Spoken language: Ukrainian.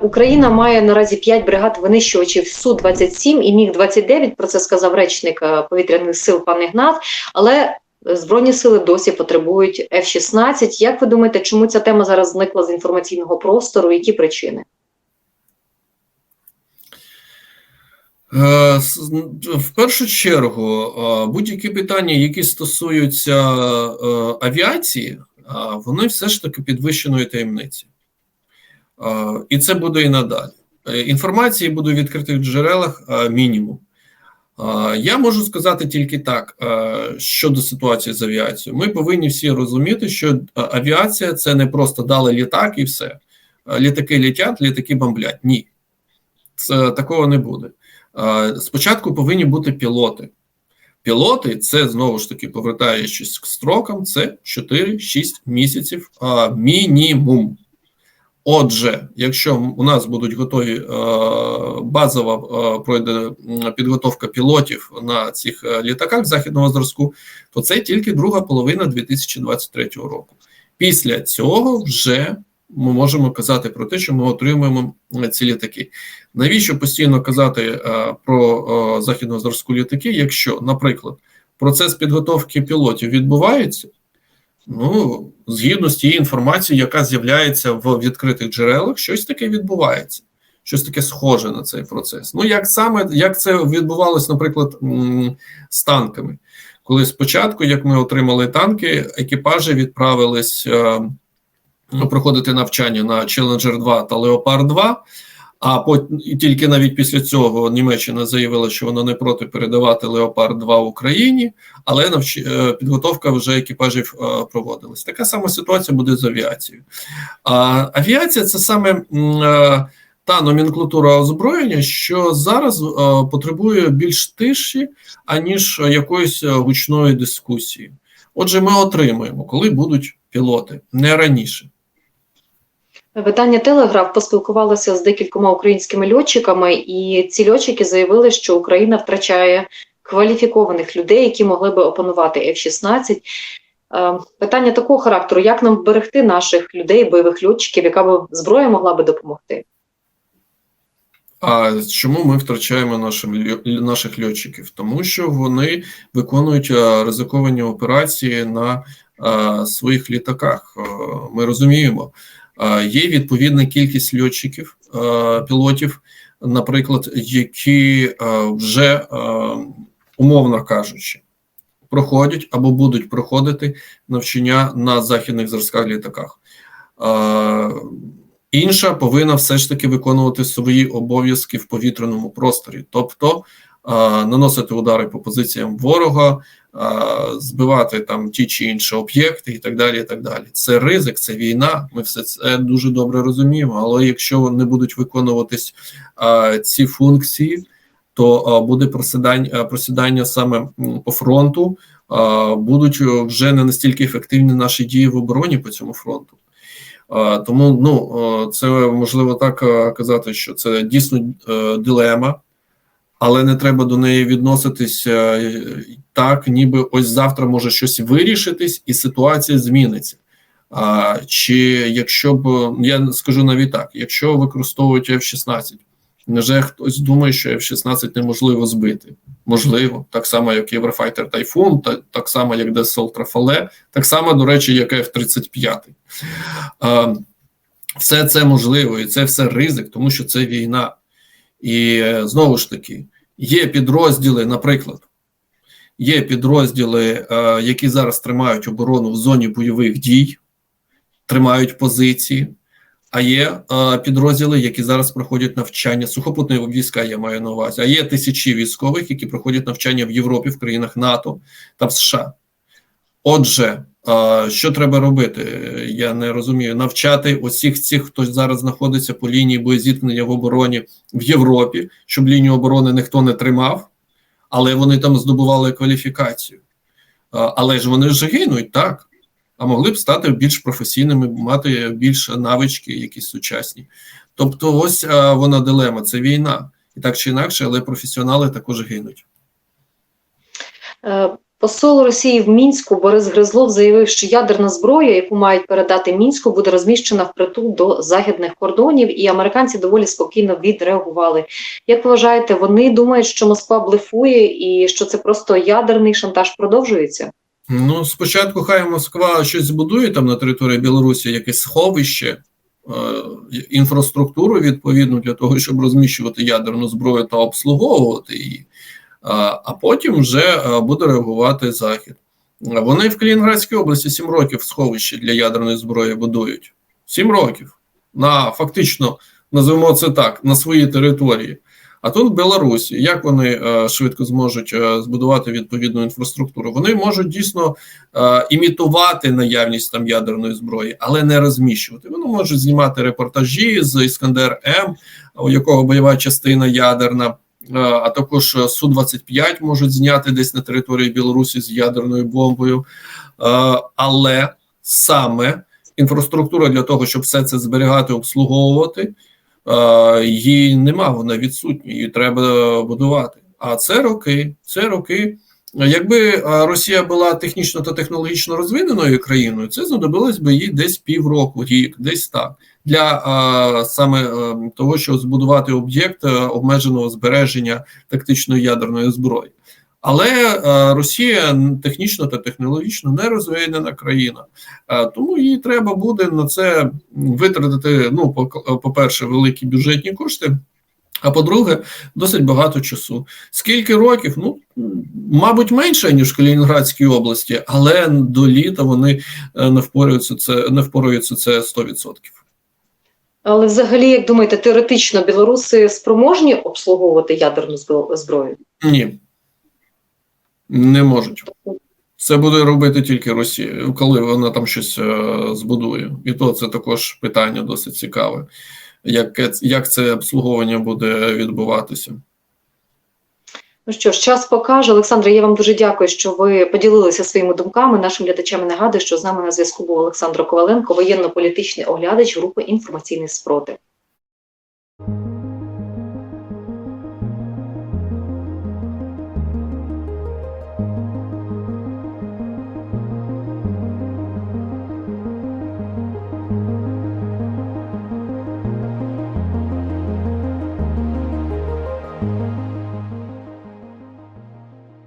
Україна має наразі 5 бригад винищувачів Су-27 і Міг-29, про це сказав речник е, повітряних сил пан Ігнат, але Збройні сили досі потребують F-16. Як ви думаєте, чому ця тема зараз зникла з інформаційного простору? Які причини? Е, В першу чергу, е, будь-які питання, які стосуються е, авіації, е, вони все ж таки підвищеної таємниці. Е, І це буде і надалі. Е, Інформації буде в відкритих джерелах е, мінімум. Я можу сказати тільки так щодо ситуації з авіацією. Ми повинні всі розуміти, що авіація це не просто дали літак і все. Літаки літять, літаки бомблять. Ні, це такого не буде. Спочатку повинні бути пілоти. Пілоти це знову ж таки, повертаючись к строкам, це 4-6 місяців мінімум. Отже, якщо у нас будуть готові е, базова е, пройде підготовка пілотів на цих е, літаках західного зразку, то це тільки друга половина 2023 року. Після цього вже ми можемо казати про те, що ми отримуємо ці літаки. Навіщо постійно казати про західного зразку літаки, якщо, наприклад, процес підготовки пілотів відбувається? Ну, згідно з тією інформацією, яка з'являється в відкритих джерелах, щось таке відбувається, щось таке схоже на цей процес. Ну, як саме як це відбувалось, наприклад, з танками, коли спочатку, як ми отримали танки, екіпажі відправились е, проходити навчання на Challenger 2 та Leopard 2, а і тільки навіть після цього Німеччина заявила, що вона не проти передавати Leopard 2 Україні, але навч... е, підготовка вже екіпажів е, проводилась. Така сама ситуація буде з авіацією. А авіація це саме е, та номенклатура озброєння, що зараз потребує більш тиші, аніж якоїсь гучної дискусії. Отже, ми отримуємо, коли будуть пілоти, не раніше. Видання Телеграф поспілкувалося з декількома українськими льотчиками, і ці льотчики заявили, що Україна втрачає кваліфікованих людей, які могли би опанувати F-16. Е, Питання такого характеру: як нам вберегти наших людей, бойових льотчиків, яка б зброя могла би допомогти? А чому ми втрачаємо нашим наших льотчиків? Тому що вони виконують е, ризиковані операції на е, своїх літаках. Ми розуміємо, є відповідна кількість льотчиків, пілотів, наприклад, які вже умовно кажучи, проходять або будуть проходити навчання на західних зразках літаках. Інша повинна все ж таки виконувати свої обов'язки в повітряному просторі, тобто наносити удари по позиціям ворога, е, збивати там ті чи інші об'єкти, і так далі. і так далі. Це ризик, це війна. Ми все це дуже добре розуміємо. Але якщо не будуть виконуватись е, ці функції, то е, буде просідання, е, просідання саме по фронту. е, Будуть е, вже не настільки ефективні наші дії в обороні по цьому фронту. Е, Тому ну е, це можливо так е, казати, що це дійсно е, дилема, але не треба до неї відноситись е, так, ніби ось завтра може щось вирішитись, і ситуація зміниться. А, Чи якщо б я скажу навіть так, якщо використовують F-16, невже хтось думає, що F-16 неможливо збити? Можливо, так само, як Єврофайтер Тайфун, та так само, як Десол Трафале, так само, до речі, як F-35. Е, Все це можливо, і це все ризик, тому що це війна. І е, знову ж таки, є підрозділи, наприклад, є підрозділи, е, які зараз тримають оборону в зоні бойових дій, тримають позиції. А є е, підрозділи, які зараз проходять навчання, сухопутні війська, я маю на увазі. А є тисячі військових, які проходять навчання в Європі, в країнах НАТО та в США. Отже, що треба робити? Я не розумію. Навчати усіх цих, хто зараз знаходиться по лінії боєзіткнення в обороні в Європі, щоб лінію оборони ніхто не тримав, але вони там здобували кваліфікацію. Е, але ж вони ж гинуть, так а могли б стати більш професійними, мати більш навички, якісь сучасні. Тобто, ось вона дилема: це війна, і так чи інакше, але професіонали також гинуть. Посол Росії в мінську Борис Гризлов заявив, що ядерна зброя, яку мають передати мінську, буде розміщена впритул до західних кордонів, і американці доволі спокійно відреагували. Як вважаєте, вони думають, що Москва блефує і що це просто ядерний шантаж продовжується? Ну, спочатку хай Москва щось збудує там на території Білорусі, якесь сховище, е, інфраструктуру відповідну для того, щоб розміщувати ядерну зброю та обслуговувати її, а, потім вже е, буде реагувати Захід. Вони в Калінінградській області 7 років сховище для ядерної зброї будують. 7 років. На фактично, називаємо це так, на своїй території. А тут Білорусі, як вони е, швидко зможуть е, збудувати відповідну інфраструктуру? Вони можуть дійсно імітувати наявність там ядерної зброї, але не розміщувати. Вони можуть знімати репортажі з Іскандер М, у якого бойова частина ядерна, а також су 25 можуть зняти десь на території Білорусі з ядерною бомбою. Е, але саме інфраструктура для того, щоб все це зберігати, обслуговувати. Е, її нема, вона відсутня, її треба будувати. А це роки, це роки. Якби е, Росія була технічно та технологічно розвиненою країною, це знадобилось би їй десь півроку, рік, десь так, для е, саме е, того, щоб збудувати об'єкт е, обмеженого збереження тактичної ядерної зброї. Але е, Росія технічно та технологічно не розвинена країна, е, тому їй треба буде на це витратити. Ну, по- по-перше, великі бюджетні кошти. А по-друге, досить багато часу. Скільки років? Ну, мабуть, менше, ніж в Калінінградській області, але до літа вони не впораються це, не впораються це 100%. Але взагалі, як думаєте, теоретично білоруси спроможні обслуговувати ядерну зброю? Ні. Не можуть. Це буде робити тільки Росія, коли вона там щось е, збудує. І то це також питання досить цікаве. Як, як це обслуговування буде відбуватися? Ну що ж, час покаже. Олександре, я вам дуже дякую, що ви поділилися своїми думками. Нашим глядачам нагадую, що з нами на зв'язку був Олександр Коваленко, воєнно-політичний оглядач групи інформаційний спротив.